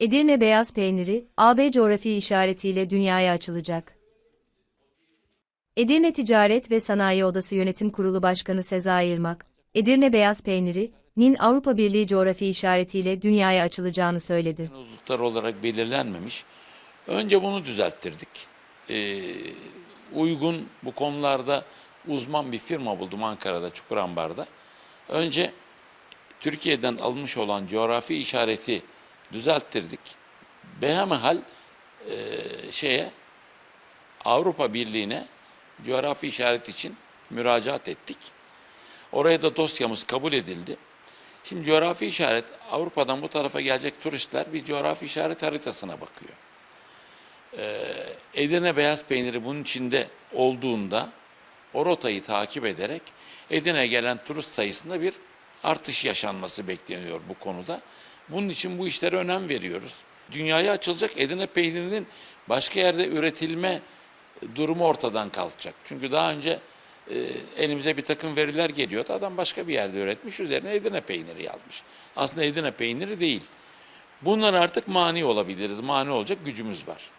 Edirne beyaz peyniri, AB coğrafi işaretiyle dünyaya açılacak. Edirne Ticaret ve Sanayi Odası Yönetim Kurulu Başkanı Sezai Irmak, Edirne beyaz peyniri, nin Avrupa Birliği coğrafi işaretiyle dünyaya açılacağını söyledi. Uzutlar olarak belirlenmemiş. Önce bunu düzelttirdik. Ee, uygun bu konularda uzman bir firma buldum Ankara'da Çukurambar'da. Önce Türkiye'den alınmış olan coğrafi işareti düzelttirdik. Behemehal e, şeye Avrupa Birliği'ne coğrafi işaret için müracaat ettik. Oraya da dosyamız kabul edildi. Şimdi coğrafi işaret Avrupa'dan bu tarafa gelecek turistler bir coğrafi işaret haritasına bakıyor. Ee, Edirne beyaz peyniri bunun içinde olduğunda o rotayı takip ederek Edirne'ye gelen turist sayısında bir artış yaşanması bekleniyor bu konuda. Bunun için bu işlere önem veriyoruz. Dünyaya açılacak Edirne peynirinin başka yerde üretilme durumu ortadan kalkacak. Çünkü daha önce e, elimize bir takım veriler geliyordu. Adam başka bir yerde üretmiş, üzerine Edirne peyniri yazmış. Aslında Edirne peyniri değil. Bunlar artık mani olabiliriz. Mani olacak gücümüz var.